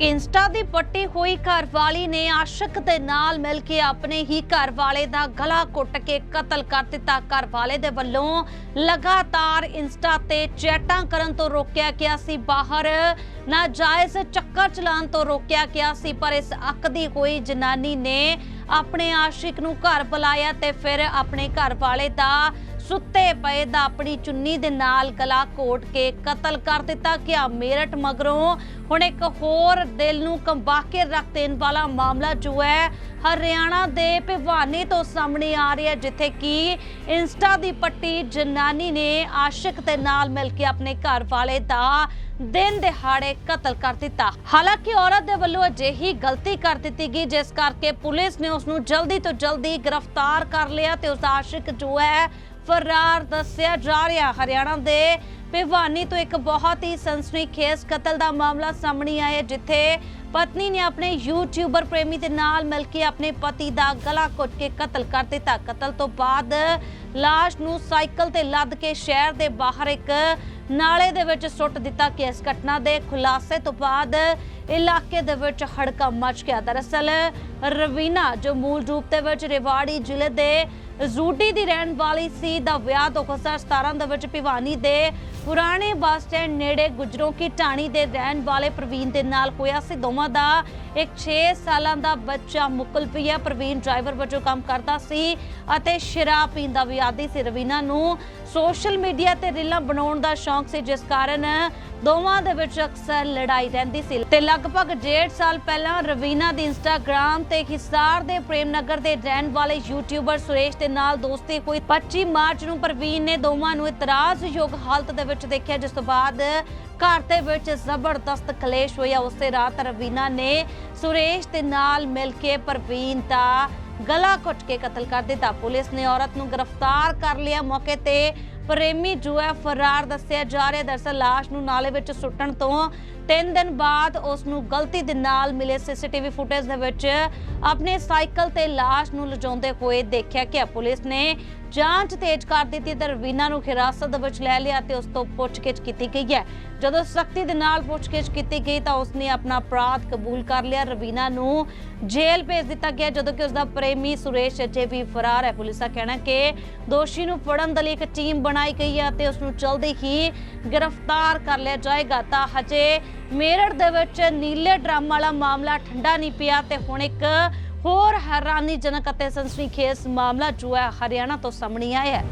Insta ਦੀ ਪੱਟੀ ਹੋਈ ਘਰਵਾਲੀ ਨੇ ਆਸ਼ਿਕ ਦੇ ਨਾਲ ਮਿਲ ਕੇ ਆਪਣੇ ਹੀ ਘਰਵਾਲੇ ਦਾ ਗਲਾ ਘੁੱਟ ਕੇ ਕਤਲ ਕਰ ਦਿੱਤਾ। ਘਰਵਾਲੇ ਦੇ ਵੱਲੋਂ ਲਗਾਤਾਰ ਇੰਸਟਾ ਤੇ ਚੈਟਾਂ ਕਰਨ ਤੋਂ ਰੋਕਿਆ ਗਿਆ ਸੀ। ਬਾਹਰ ਨਾਜਾਇਜ਼ ਚੱਕਰ ਚਲਾਉਣ ਤੋਂ ਰੋਕਿਆ ਗਿਆ ਸੀ, ਪਰ ਇਸ ਅੱਕਦੀ ਹੋਈ ਜਨਾਨੀ ਨੇ ਆਪਣੇ ਆਸ਼ਿਕ ਨੂੰ ਘਰ ਬੁਲਾਇਆ ਤੇ ਫਿਰ ਆਪਣੇ ਘਰਵਾਲੇ ਦਾ ਸੁੱਤੇ ਪਏ ਦਾ ਆਪਣੀ ਚੁੰਨੀ ਦੇ ਨਾਲ ਗਲਾ ਘੋਟ ਕੇ ਕਤਲ ਕਰ ਦਿੱਤਾ ਗਿਆ। ਮੇਰਠ ਮਗਰੋਂ ਹੁਣ ਇੱਕ ਹੋਰ ਦਿਲ ਨੂੰ ਕੰਬਾ ਕੇ ਰੱਖ ਦੇਣ ਵਾਲਾ ਮਾਮਲਾ ਜੋ ਹੈ ਹਰਿਆਣਾ ਦੇ ਭਿਵਾਨੀ ਤੋਂ ਸਾਹਮਣੇ ਆ ਰਿਹਾ ਜਿੱਥੇ ਕਿ ਇੰਸਟਾ ਦੀ ਪੱਟੀ ਜਨਾਨੀ ਨੇ ਆਸ਼ਿਕ ਦੇ ਨਾਲ ਮਿਲ ਕੇ ਆਪਣੇ ਘਰ ਵਾਲੇ ਦਾ ਦਿਨ ਦਿਹਾੜੇ ਕਤਲ ਕਰ ਦਿੱਤਾ। ਹਾਲਾਂਕਿ ਔਰਤ ਦੇ ਵੱਲੋਂ ਅਜਿਹੀ ਗਲਤੀ ਕਰ ਦਿੱਤੀ ਗਈ, ਜਿਸ ਕਰਕੇ ਪੁਲਿਸ ਨੇ ਉਸ ਨੂੰ ਜਲਦੀ ਤੋਂ ਜਲਦੀ ਗ੍ਰਿਫਤਾਰ ਕਰ ਲਿਆ ਤੇ ਉਸ ਆਸ਼ਿਕ ਜੋ ਹੈ ਫਰਾਰ ਦੱਸਿਆ ਜਾ ਰਿਹਾ। ਹਰਿਆਣਾ ਦੇ ਭਿਵਾਨੀ ਤੋਂ ਇੱਕ ਬਹੁਤ ਹੀ ਸਨਸਨੀਖੇਜ਼ ਕਤਲ ਦਾ ਮਾਮਲਾ ਸਾਹਮਣੇ ਆਇਆ ਜਿੱਥੇ ਪਤਨੀ ਨੇ ਆਪਣੇ ਯੂਟਿਊਬਰ ਪ੍ਰੇਮੀ ਦੇ ਨਾਲ ਮਿਲ ਕੇ ਆਪਣੇ ਪਤੀ ਦਾ ਗਲਾ ਘੁੱਟ ਕੇ ਕਤਲ ਕਰ ਦਿੱਤਾ। ਕਤਲ ਤੋਂ ਬਾਅਦ ਲਾਸ਼ ਨੂੰ ਸਾਈਕਲ ਤੇ ਲੱਦ ਕੇ ਸ਼ਹਿਰ ਦੇ ਬਾਹਰ ਇੱਕ ਨਾਲੇ ਦੇ ਵਿੱਚ ਸੁੱਟ ਦਿੱਤਾ ਕਿ ਇਸ ਘਟਨਾ ਦੇ ਖੁਲਾਸੇ ਤੋਂ ਬਾਅਦ ਇਲਾਕੇ ਦੇ ਵਿੱਚ ਹੜਕਾ ਮਚ ਗਿਆ। ਦਰਅਸਲ ਰਵੀਨਾ, ਜੋ ਮੂਲ ਰੂਪ ਦੇ ਵਿੱਚ ਰੇਵਾੜੀ ਜ਼ਿਲ੍ਹੇ ਦੇ ਰੂਡੀ ਦੀ ਰਹਿਣ ਵਾਲੀ ਸੀ ਦਾ ਵਿਆਹ 2017 ਦੇ ਵਿੱਚ ਭਿਵਾਨੀ ਦੇ ਪੁਰਾਣੇ ਬੱਸ ਸਟੈਂਡ ਨੇੜੇ ਗੁਜਰੋਂ ਕੀ ਢਾਣੀ ਦੇ ਰਹਿਣ ਵਾਲੇ ਪ੍ਰਵੀਨ ਦੇ ਨਾਲ ਹੋਇਆ ਸੀ। ਦੋਵਾਂ ਦਾ ਇੱਕ 6 ਸਾਲਾਂ ਦਾ ਬੱਚਾ ਮੁਕਲ ਪਿਆ ਪ੍ਰਵੀਨ ਡਰਾਈਵਰ ਵਜੋਂ ਕੰਮ ਕਰਦਾ ਸੀ ਅਤੇ ਸ਼ਰਾਬ ਪੀਣ ਵੀ ਆਦੀ ਸੀ। ਰਵੀਨਾ ਨੂੰ ਸੋਸ਼ਲ ਮੀਡੀਆ ਤੇ ਰੀਲਾਂ ਬਣਾਉਣ ਦਾ ਸ਼ੌਂਕ ਸੀ, ਜਿਸ ਕਾਰਨ ਦੋਵਾਂ ਦੇ ਵਿੱਚ ਅਕਸਰ ਲੜਾਈ ਰਹਿੰਦੀ ਸੀ। ਤੇ ਲਗਭਗ 1.5 ਸਾਲ ਪਹਿਲਾਂ ਰਵੀਨਾ ਦੀ ਇੰਸਟਾਗ੍ਰam ਤੇ ਹਿਸਾਰ ਦੇ ਪ੍ਰੇਮ ਨਗਰ ਦੇ ਰਹਿਣ ਵਾਲੇ ਯੂਟਿਊਬਰ ਸੁਰੇਸ਼ ਦੇ ਨਾਲ ਦੋਸਤੀ ਕੋਈ 25 ਮਾਰਚ ਨੂੰ ਪ੍ਰਵੀਨ ਨੇ ਦੋਵਾਂ ਨੂੰ ਇਤਰਾਜ਼ਯੋਗ ਹਾਲਤ ਦੇ ਵਿੱਚ ਦੇਖਿਆ, ਜਿਸ ਤੋਂ ਬਾਅਦ ਘਰ ਦੇ ਵਿੱਚ ਜ਼ਬਰਦਸਤ ਕਲੇਸ਼ ਹੋਇਆ। ਉਸੇ ਰਾਤ ਰਵੀਨਾ ਨੇ ਸੁਰੇਸ਼ ਦੇ ਨਾਲ ਮਿਲ ਕੇ ਪ੍ਰਵੀਨ ਦਾ ਗਲਾ ਘੁੱਟ ਕੇ ਕਤਲ ਕਰ ਦਿੱਤਾ। ਪੁਲਿਸ ਨੇ ਔਰਤ ਨੂੰ ਗ੍ਰਿਫਤਾਰ ਕਰ ਲਿਆ। ਮੌਕੇ ਤੇ ਪ੍ਰੇਮੀ ਜੋ ਹੈ ਫਰਾਰ ਦੱਸਿਆ ਜਾ ਰਿਹਾ ਦਰਸਲ ਲਾਸ਼ ਨੂੰ ਨਾਲੇ ਵਿੱਚ ਸੁੱਟਣ ਤੋਂ 3 ਦਿਨ ਬਾਅਦ ਉਸ ਨੂੰ ਗਲਤੀ ਦੇ ਨਾਲ ਮਿਲੇ ਸੀਸੀਟੀਵੀ ਫੁਟੇਜ ਦੇ ਵਿੱਚ। ਆਪਣੇ ਸਾਈਕਲ ਤੇ ਲਾਸ਼ ਨੂੰ ਲਿਜਾਉਂਦੇ ਹੋਏ ਦੇਖਿਆ ਕਿ ਪੁਲਿਸ ਨੇ ਜਾਂਚ ਤੇਜ਼ ਕਰ ਦਿੱਤੀ ਤੇ ਰਵੀਨਾ ਨੂੰ ਹਿਰਾਸਤ ਵਿੱਚ ਲੈ ਲਿਆ ਤੇ ਉਸ ਤੋਂ ਪੁੱਛਗਿੱਛ ਕੀਤੀ ਗਈ ਹੈ। ਜਦੋਂ ਸਖਤੀ ਦੇ ਨਾਲ ਪੁੱਛਗਿੱਛ ਕੀਤੀ ਗਈ ਤਾਂ ਉਸਨੇ ਆਪਣਾ ਅਪਰਾਧ ਕਬੂਲ ਕਰ ਲਿਆ। ਰਵੀਨਾ ਨੂੰ ਜੇਲ੍ਹ ਭੇਜ ਦਿੱਤਾ ਗਿਆ ਜਦੋਂ ਕਿ ਉਸਦਾ ਪ੍ਰੇਮੀ ਸੁਰੇਸ਼ ਅਜੇ ਵੀ ਫਰਾਰ ਹੈ। ਪੁਲਿਸ ਦਾ ਕਹਿਣਾ ਕਿ ਦੋਸ਼ੀ ਨੂੰ ਫੜਨ ਦੇ ਲਈ ਇੱਕ ਟੀਮ ਬਣਾਈ ਗਈ ਹੈ ਤੇ ਉਸ ਨੂੰ ਜਲਦੀ ਹੀ ਗ੍ਰਿਫਤਾਰ ਕਰ ਲਿਆ ਜਾਏਗਾ। ਤਾਂ ਹਜੇ ਮੇਰਠ ਦੇ ਵਿੱਚ ਨੀਲੇ ਡਰਮ ਵਾਲਾ ਮਾਮਲਾ ਠੰਡਾ ਨਹੀਂ ਪਿਆ ਤੇ ਹੁਣ ਇੱਕ ਹੋਰ ਹੈਰਾਨੀਜਨਕ ਅਤੇ ਸਨਸਨੀਖੇਜ਼ ਮਾਮਲਾ ਜੋ ਹੈ ਹਰਿਆਣਾ ਤੋਂ ਸਾਹਮਣੇ ਆਇਆ ਹੈ।